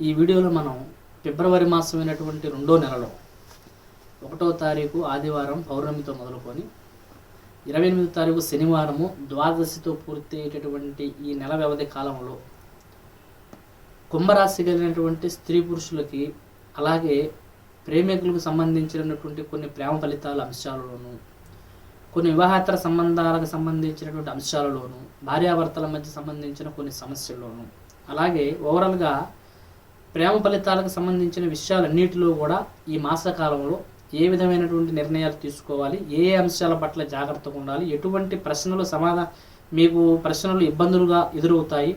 ఈ వీడియోలో మనం ఫిబ్రవరి మాసమైనటువంటి రెండో నెలలో ఒకటో తారీఖు ఆదివారం పౌర్ణమితో మొదలుకొని ఇరవై ఎనిమిదో తారీఖు శనివారము ద్వాదశితో పూర్తి అయ్యేటటువంటి ఈ నెల వ్యవధి కాలంలో కుంభరాశి కలిగినటువంటి స్త్రీ పురుషులకి అలాగే ప్రేమికులకు సంబంధించినటువంటి కొన్ని ప్రేమ ఫలితాల అంశాలలోనూ కొన్ని వివాహేతర సంబంధాలకు సంబంధించినటువంటి అంశాలలోను భార్యాభర్తల మధ్య సంబంధించిన కొన్ని సమస్యల్లోను అలాగే ఓవరాల్గా ప్రేమ ఫలితాలకు సంబంధించిన విషయాలన్నిటిలో కూడా ఈ మాసకాలంలో ఏ విధమైనటువంటి నిర్ణయాలు తీసుకోవాలి? ఏ ఏ అంశాల పట్ల జాగ్రత్తగా ఉండాలి? ఎటువంటి ప్రశ్నలు సమాధానం మీకు ప్రశ్నలు ఇబ్బందులుగా ఎదురవుతాయి.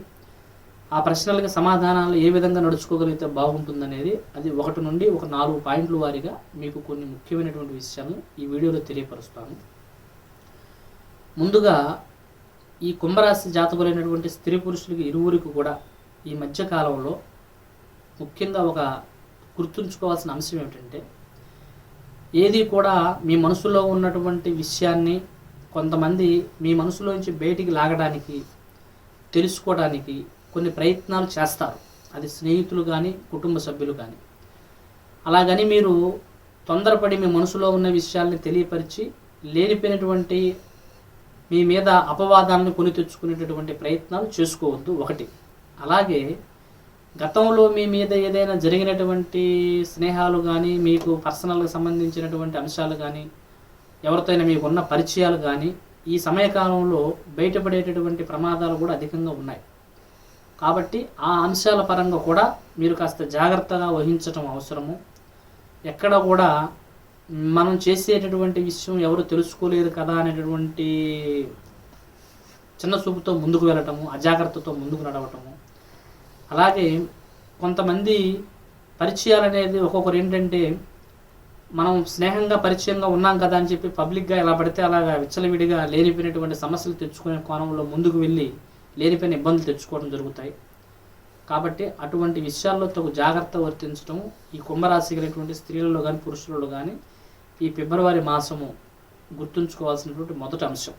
ఆ ప్రశ్నలకు సమాధానాలు ఏ విధంగా నడుచుకోగలిగితే బాగుంటుందనేది అది ఒకటి నుండి ఒక నాలుగు పాయింట్ల వారీగా మీకు కొన్ని ముఖ్యమైనటువంటి విషయాలను ఈ వీడియోలో తెలియపరుస్తాను. ముందుగా ఈ కుంభరాశి జాతకులైనటువంటి స్త్రీ పురుషులకి ఇరువురికి కూడా ఈ మధ్యకాలంలో ముఖ్యంగా ఒక గుర్తుంచుకోవాల్సిన అంశం ఏమిటంటే ఏది కూడా మీ మనసులో ఉన్నటువంటి విషయాన్ని కొంతమంది మీ మనసులోంచి బయటికి లాగడానికి తెలుసుకోవడానికి కొన్ని ప్రయత్నాలు చేస్తారు. అది స్నేహితులు కానీ కుటుంబ సభ్యులు కానీ అలాగని మీరు తొందరపడి మీ మనసులో ఉన్న విషయాల్ని తెలియపరిచి లేనిపోయినటువంటి మీ మీద అపవాదాలను కొని తెచ్చుకునేటటువంటి ప్రయత్నాలు చేసుకోవద్దు ఒకటి. అలాగే గతంలో మీ మీద ఏదైనా జరిగినటువంటి స్నేహాలు కానీ మీకు పర్సనల్గా సంబంధించినటువంటి అంశాలు కానీ ఎవరితోనైనా మీకు ఉన్న పరిచయాలు కానీ ఈ సమయకాలంలో బయటపడేటటువంటి ప్రమాదాలు కూడా అధికంగా ఉన్నాయి. కాబట్టి ఆ అంశాల పరంగా కూడా మీరు కాస్త జాగ్రత్తగా వహించటం అవసరము. ఎక్కడ కూడా మనం చేసేటటువంటి విషయం ఎవరు తెలుసుకోలేరు కదా అనేటటువంటి చిన్న చూపుతో ముందుకు వెళ్ళటము అజాగ్రత్తతో ముందుకు నడవటము. అలాగే కొంతమంది పరిచయాలు అనేది ఒక్కొక్కరు ఏంటంటే మనం స్నేహంగా పరిచయంగా ఉన్నాం కదా అని చెప్పి పబ్లిక్గా ఎలా పడితే అలాగా విచ్చలవిడిగా లేనిపోయినటువంటి సమస్యలు తెచ్చుకునే కోణంలో ముందుకు వెళ్ళి లేనిపోయిన ఇబ్బందులు తెచ్చుకోవడం జరుగుతాయి. కాబట్టి అటువంటి విషయాల్లో తగు జాగ్రత్త వర్తించడం ఈ కుంభరాశి కలిగినటువంటి స్త్రీలలో కానీ పురుషులలో కానీ ఈ ఫిబ్రవరి మాసము గుర్తుంచుకోవాల్సినటువంటి మొదటి అంశం.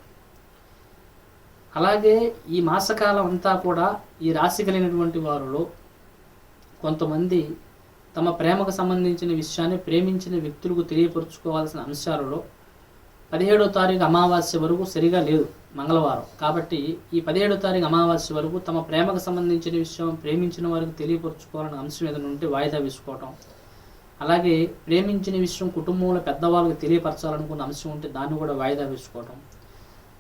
అలాగే ఈ మాసకాలం అంతా కూడా ఈ రాశి కలిగినటువంటి వారిలో కొంతమంది తమ ప్రేమకు సంబంధించిన విషయాన్ని ప్రేమించిన వ్యక్తులకు తెలియపరుచుకోవాల్సిన అంశాలలో పదిహేడో తారీఖు అమావాస్య వరకు సరిగా లేదు మంగళవారం. కాబట్టి ఈ పదిహేడో తారీఖు అమావాస్య వరకు తమ ప్రేమకు సంబంధించిన విషయం ప్రేమించిన వారికి తెలియపరుచుకోవాలనే అంశం ఏదైనా ఉంటే వాయిదా వేసుకోవటం. అలాగే ప్రేమించిన విషయం కుటుంబంలో పెద్దవాళ్ళకి తెలియపరచాలనుకున్న అంశం ఉంటే దాన్ని కూడా వాయిదా వేసుకోవటం.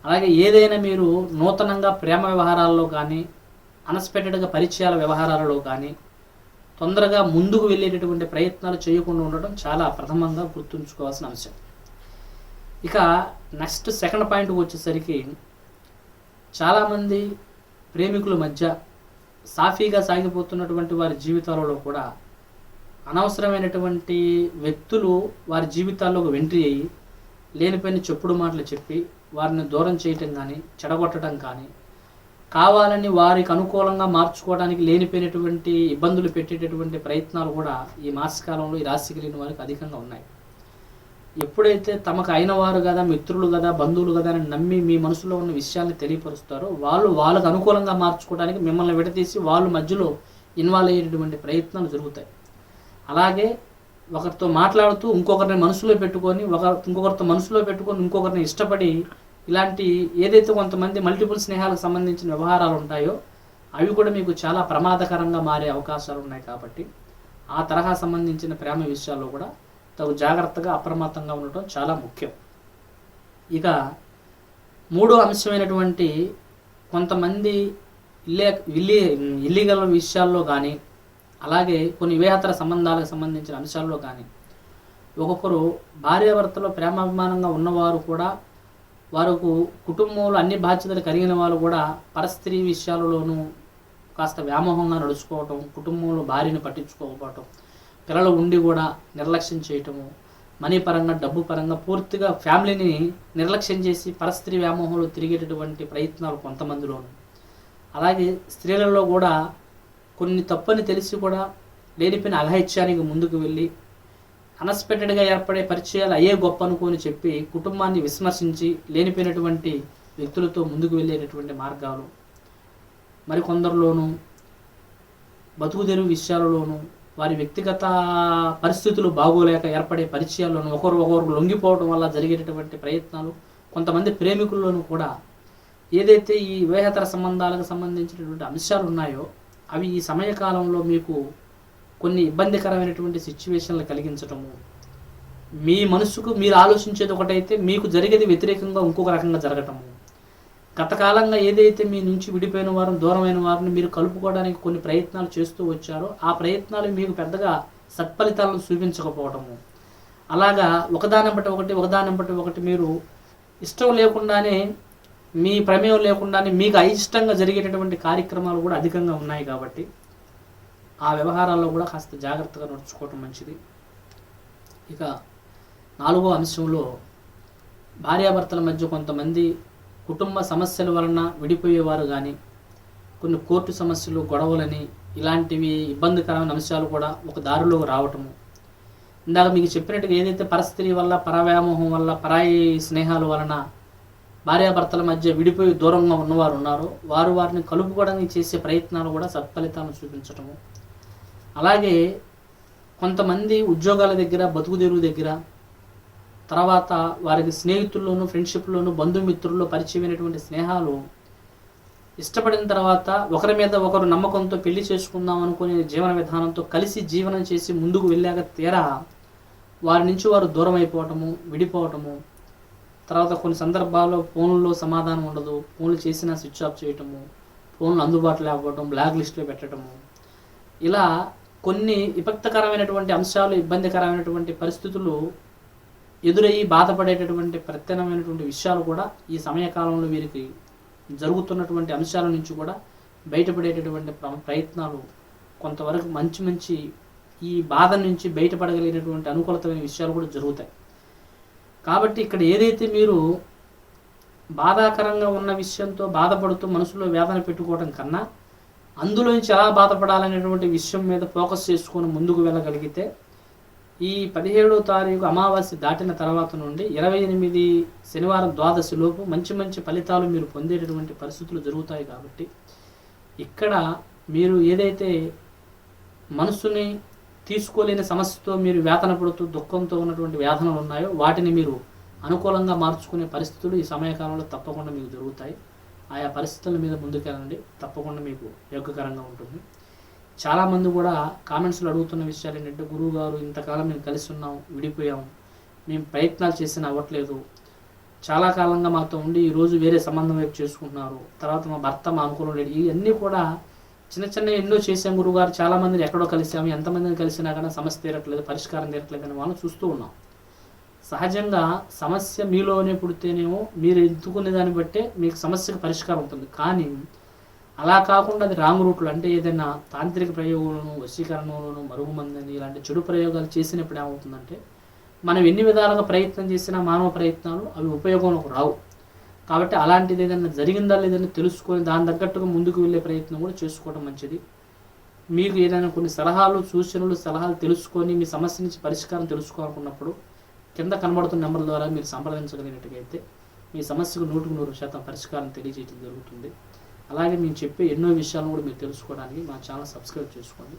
అలాగే ఏదైనా మీరు నూతనంగా ప్రేమ వ్యవహారాల్లో కానీ అన్ఎక్స్పెక్టెడ్గా పరిచయాల వ్యవహారాలలో కానీ తొందరగా ముందుకు వెళ్ళేటటువంటి ప్రయత్నాలు చేయకుండా ఉండటం చాలా ప్రథమంగా గుర్తుంచుకోవాల్సిన అంశం. ఇక నెక్స్ట్ సెకండ్ పాయింట్ వచ్చేసరికి చాలామంది ప్రేమికుల మధ్య సాఫీగా సాగిపోతున్నటువంటి వారి జీవితాలలో కూడా అనవసరమైనటువంటి వ్యక్తులు వారి జీవితాల్లోకి వెంట్రీ అయ్యి లేనిపోయిన చెప్పుడు మాటలు చెప్పి వారిని దూరం చేయటం కానీ చెడగొట్టడం కానీ కావాలని వారికి అనుకూలంగా మార్చుకోవడానికి లేనిపోయినటువంటి ఇబ్బందులు పెట్టేటటువంటి ప్రయత్నాలు కూడా ఈ మాసకాలంలో ఈ రాశి కలిగిన వారికి అధికంగా ఉన్నాయి. ఎప్పుడైతే తమకు అయిన వారు కదా మిత్రులు కదా బంధువులు కదా అని నమ్మి మీ మనసులో ఉన్న విషయాన్ని తెలియపరుస్తారో వాళ్ళు వాళ్ళకు అనుకూలంగా మార్చుకోవడానికి మిమ్మల్ని విడదీసి వాళ్ళు మధ్యలో ఇన్వాల్వ్ అయ్యేటటువంటి ప్రయత్నాలు జరుగుతాయి. అలాగే ఒకరితో మాట్లాడుతూ ఇంకొకరిని మనసులో పెట్టుకొని ఒక ఇంకొకరితో మనసులో పెట్టుకొని ఇంకొకరిని ఇష్టపడి ఇలాంటి ఏదైతే కొంతమంది మల్టిపుల్ స్నేహాలకు సంబంధించిన వ్యవహారాలు ఉంటాయో అవి కూడా మీకు చాలా ప్రమాదకరంగా మారే అవకాశాలు ఉన్నాయి కాబట్టి ఆ తరహా సంబంధించిన ప్రేమ విషయాల్లో కూడా తగు జాగ్రత్తగా అప్రమత్తంగా ఉండటం చాలా ముఖ్యం. ఇక మూడో అంశమైనటువంటి కొంతమంది ఇల్లే ఇల్లి ఇల్లీగల్ విషయాల్లో కానీ అలాగే కొన్ని వివేహతర సంబంధాలకు సంబంధించిన అంశాల్లో కానీ. ఒక్కొక్కరు భార్యాభర్తలో ప్రేమాభిమానంగా ఉన్నవారు కూడా వారికి కుటుంబంలో అన్ని బాధ్యతలు కలిగిన వాళ్ళు కూడా పరస్త్రీ విషయాలలోనూ కాస్త వ్యామోహంగా నడుచుకోవటం కుటుంబంలో భార్యను పట్టించుకోకపోవటం పిల్లలు ఉండి కూడా నిర్లక్ష్యం చేయటము మనీ పరంగా డబ్బు పరంగా పూర్తిగా ఫ్యామిలీని నిర్లక్ష్యం చేసి పరస్త్రీ వ్యామోహంలో తిరిగేటటువంటి ప్రయత్నాలు కొంతమందిలోను. అలాగే స్త్రీలలో కూడా కొన్ని తప్పని తెలిసి కూడా లేనిపోయిన అఘాయిత్యానికి ముందుకు వెళ్ళి అన్ఎక్స్పెక్టెడ్గా ఏర్పడే పరిచయాలు అయ్యే గొప్ప అనుకోని చెప్పి కుటుంబాన్ని విస్మర్శించి లేనిపోయినటువంటి వ్యక్తులతో ముందుకు వెళ్ళేటటువంటి మార్గాలు. మరికొందరిలోనూ బతుకు తెరువు విషయాలలోనూ వారి వ్యక్తిగత పరిస్థితులు బాగోలేక ఏర్పడే పరిచయాల్లోనూ ఒకరు ఒకరు లొంగిపోవడం వల్ల జరిగేటటువంటి ప్రయత్నాలు కొంతమంది ప్రేమికుల్లోనూ కూడా ఏదైతే ఈ వివాహేతర సంబంధాలకు సంబంధించినటువంటి అంశాలు ఉన్నాయో అవి ఈ సమయకాలంలో మీకు కొన్ని ఇబ్బందికరమైనటువంటి సిచ్యువేషన్లు కలిగించటము. మీ మనసుకు మీరు ఆలోచించేది ఒకటైతే మీకు జరిగేది వ్యతిరేకంగా ఇంకొక రకంగా జరగటము. గతకాలంగా ఏదైతే మీ నుంచి విడిపోయిన వారిని దూరమైన వారిని మీరు కలుపుకోవడానికి కొన్ని ప్రయత్నాలు చేస్తూ వచ్చారో ఆ ప్రయత్నాలు మీకు పెద్దగా సత్ఫలితాలను చూపించకపోవటము. అలాగా ఒకదాని బట్టి ఒకటి ఒకదాని బట్టి ఒకటి మీరు ఇష్టం లేకుండానే మీ ప్రమేయం లేకుండానే మీకు అయిష్టంగా జరిగేటటువంటి కార్యక్రమాలు కూడా అధికంగా ఉన్నాయి కాబట్టి ఆ వ్యవహారాల్లో కూడా కాస్త జాగ్రత్తగా నడుచుకోవటం మంచిది. ఇక నాలుగో అంశంలో భార్యాభర్తల మధ్య కొంతమంది కుటుంబ సమస్యల వలన విడిపోయేవారు కానీ కొన్ని కోర్టు సమస్యలు గొడవలని ఇలాంటివి ఇబ్బందికరమైన అంశాలు కూడా ఒక దారిలో రావటము. ఇందాక మీకు చెప్పినట్టుగా ఏదైతే పరిస్థితి వల్ల పరవ్యామోహం వల్ల పరాయి స్నేహాల వలన భార్యాభర్తల మధ్య విడిపోయి దూరంగా ఉన్నవారు ఉన్నారు. వారు వారిని కలుపుకోవడానికి చేసే ప్రయత్నాలు కూడా సత్ఫలితాలను చూపించటము. అలాగే కొంతమంది ఉద్యోగాల దగ్గర బతుకు తెరువు దగ్గర తర్వాత వారికి స్నేహితుల్లోనూ ఫ్రెండ్షిప్లోనూ బంధుమిత్రుల్లో పరిచయమైనటువంటి స్నేహాలు ఇష్టపడిన తర్వాత ఒకరి మీద ఒకరు నమ్మకంతో పెళ్ళి చేసుకుందాం అనుకునే జీవన విధానంతో కలిసి జీవనం చేసి ముందుకు వెళ్ళాక తీరా వారి నుంచి వారు దూరం అయిపోవటము విడిపోవటము తర్వాత కొన్ని సందర్భాల్లో ఫోన్లో సమాధానం ఉండదు. ఫోన్లు చేసినా స్విచ్ ఆఫ్ చేయటము ఫోన్లు అందుబాటులో అవ్వటం బ్లాక్ లిస్ట్లో పెట్టడము ఇలా కొన్ని విపక్తకరమైనటువంటి అంశాలు ఇబ్బందికరమైనటువంటి పరిస్థితులు ఎదురయ్యి బాధపడేటటువంటి ప్రత్యేకమైనటువంటి విషయాలు కూడా ఈ సమయకాలంలో వీరికి జరుగుతున్నటువంటి అంశాల నుంచి కూడా బయటపడేటటువంటి ప్రయత్నాలు కొంతవరకు మంచి మంచి ఈ బాధ నుంచి బయటపడగలిగినటువంటి అనుకూలతమైన విషయాలు కూడా జరుగుతాయి. కాబట్టి ఇక్కడ ఏదైతే మీరు బాధాకరంగా ఉన్న విషయంతో బాధపడుతూ మనసులో వేదన పెట్టుకోవడం కన్నా అందులోంచి ఎలా బాధపడాలనేటువంటి విషయం మీద ఫోకస్ చేసుకొని ముందుకు వెళ్ళగలిగితే ఈ పదిహేడో తారీఖు అమావాస్య దాటిన తర్వాత నుండి ఇరవై ఎనిమిది శనివారం ద్వాదశి లోపు మంచి మంచి ఫలితాలు మీరు పొందేటటువంటి పరిస్థితులు జరుగుతాయి కాబట్టి ఇక్కడ మీరు ఏదైతే మనసుని తీసుకోలేని సమస్యతో మీరు వేతన పడుతూ దుఃఖంతో ఉన్నటువంటి వేదనలు ఉన్నాయో వాటిని మీరు అనుకూలంగా మార్చుకునే పరిస్థితులు ఈ సమయకాలంలో తప్పకుండా మీకు జరుగుతాయి ఆయా పరిస్థితుల మీద ముందుకెళ్ళండి. తప్పకుండా మీకు యోగకరంగా ఉంటుంది. చాలామంది కూడా కామెంట్స్లో అడుగుతున్న విషయాలు ఏంటంటే గురువు గారు ఇంతకాలం మేము కలిసి ఉన్నాం విడిపోయాం. మేము ప్రయత్నాలు చేసిన అవ్వట్లేదు. చాలా కాలంగా మాతో ఉండి ఈరోజు వేరే సంబంధం వైపు చేసుకుంటున్నారు. తర్వాత మా భర్త మా అనుకూలం లేడు ఇవన్నీ కూడా చిన్న చిన్న ఎన్నో చేసాం గురుగారు చాలా మందిని ఎక్కడో కలిసాము ఎంతమందిని కలిసినా కానీ సమస్య తీరట్లేదు పరిష్కారం తీరట్లేదు అని వాళ్ళని చూస్తూ ఉన్నాం. సహజంగా సమస్య మీలోనే పుడితేనేమో మీరు ఎత్తుకునే దాన్ని బట్టే మీకు సమస్యకు పరిష్కారం ఉంటుంది. కానీ అలా కాకుండా అది రాంగ్ రూట్లో అంటే ఏదైనా తాంత్రిక ప్రయోగాలను వశీకరణలోను మరుగుమందని ఇలాంటి చెడు ప్రయోగాలు చేసినప్పుడు ఏమవుతుందంటే మనం ఎన్ని విధాలుగా ప్రయత్నం చేసినా మానవ ప్రయత్నాలు అవి ఉపయోగంలోకి రావు. కాబట్టి అలాంటిది ఏదైనా జరిగిందా లేదని తెలుసుకొని దాని తగ్గట్టుగా ముందుకు వెళ్ళే ప్రయత్నం కూడా చేసుకోవడం మంచిది. మీకు ఏదైనా కొన్ని సలహాలు సూచనలు సలహాలు తెలుసుకొని మీ సమస్య నుంచి పరిష్కారం తెలుసుకోవాలనుకున్నప్పుడు కింద కనబడుతున్న నెంబర్ ద్వారా మీరు సంప్రదించగలిగినట్టుగైతే మీ సమస్యకు నూటికి నూరు శాతం పరిష్కారం తెలియజేయడం జరుగుతుంది. అలాగే మేము చెప్పే ఎన్నో విషయాలను కూడా మీరు తెలుసుకోవడానికి మా ఛానల్ సబ్స్క్రైబ్ చేసుకోండి.